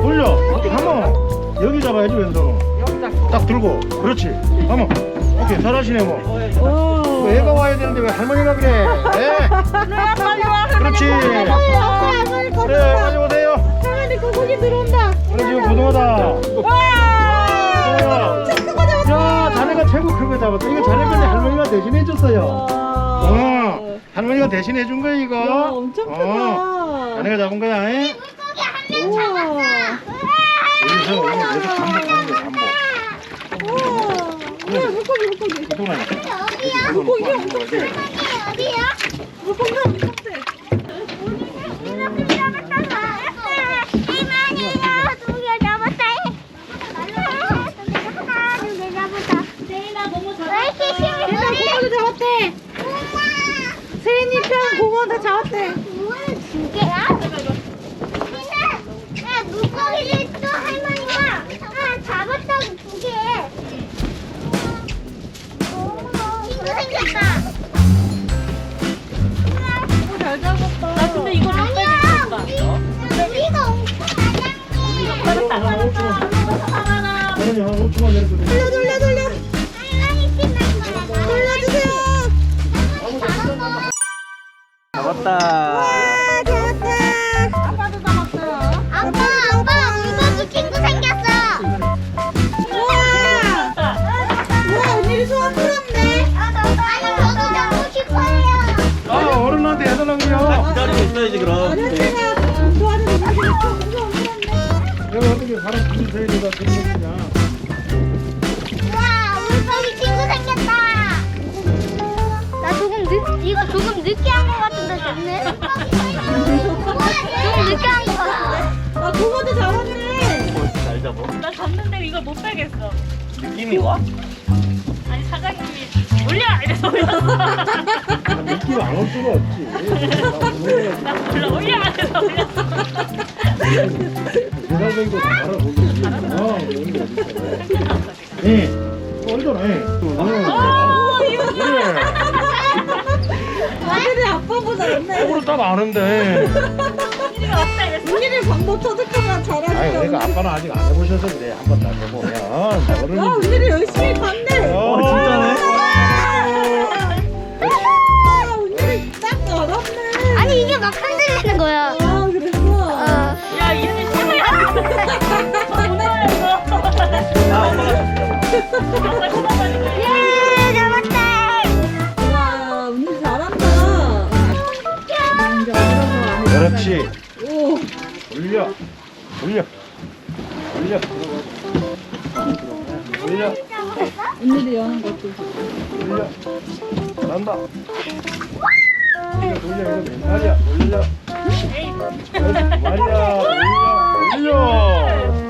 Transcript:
돌려. 한번 여기 잡아야지 왼손으로. 딱 들고. 그렇지. 한번. 오케이 잘하시네 뭐. 오. 애가 와야 되는데 왜 할머니가 그래? 예. 빨리 와. 그렇지. 그래 빨리 오세요. 할머니 거기 들어온다. 그래 지금 고등어다. 와. 엄청 큰거 잡았어. 자, 자네가 최고 큰 거 잡았다. 이거 자네 건데 할머니가 대신해 줬어요. 어, 할머니가 대신해 준 거야 이거. 야, 엄청 크다. 어, 자네가 잡은 거야. 에? 우와. 여기서 여기 여기서 반복 하는 거야 반복. 우와. 우와, 물고기, 물고기. 고등어니. 물고기가 엄청 세. 어디야? 물고기가 엄청 세. 두개 세인이 편 공원 다 잡았대. 두 개야? 세인아, 야 물고기를 또 할머니가 아 잡았다고 두 개. 친구 생겼다. 잘 잡았다. 나 근데 이거 못 아니야, 빼겠다. 우리 우리가 엄청 많이 할머니 한 5초만 내려줘. 돌 잡았다. 아, 잡았다. 아빠도 잡았어요. 아빠, 아빠, 물고기 친구 생겼어. 우와. 우와, 언니 소원 풀었네. 아니, 저도 잡고 싶어요. 아 어른한테 해달라고요. 기다리고 있어야지 그럼. 어렸잖아. 도와줘서 풀었네. 여기 어떻게 사람 둘이 서야 되다 생겼냐? 이걸 못 빼겠어. 느낌이 와? 아니 사장님이 올려 이래서 올렸어. 느낌 안 올 수가 없지. 나 몰라 올려 이래서 올렸어. 대답인 거 알아보겠지. 아, 여기 어딨어? 예. 얼잖아. 오 이거 그래. 아들이 아빠보다 낫네. 속으로 딱 아는데. 이리가 왔 다. 언니를 방법 터득하면. 아니, 그러니까 아빠는 아직 안 해보셔서 그래. 한번 딱 해보면. 나 어른이. 아, 언니를 열심히 봤네. 어, 아, 언니를 딱 알았네. 아니, 이게 막 흔들리는 거야. 아, 그랬어. 어. 야 이현이 못나였어 아 엄마가 아빠. 예, 잡았다. 와, 잘한다. 해. 그렇지. 오, 올려. 올려. 올려. 올려. 언니를 여는 것도. 올려. 잘한다. 올려, 돌려. 이거 맨날이야. 올려. 그렇지, 말이야. 올려. 올려.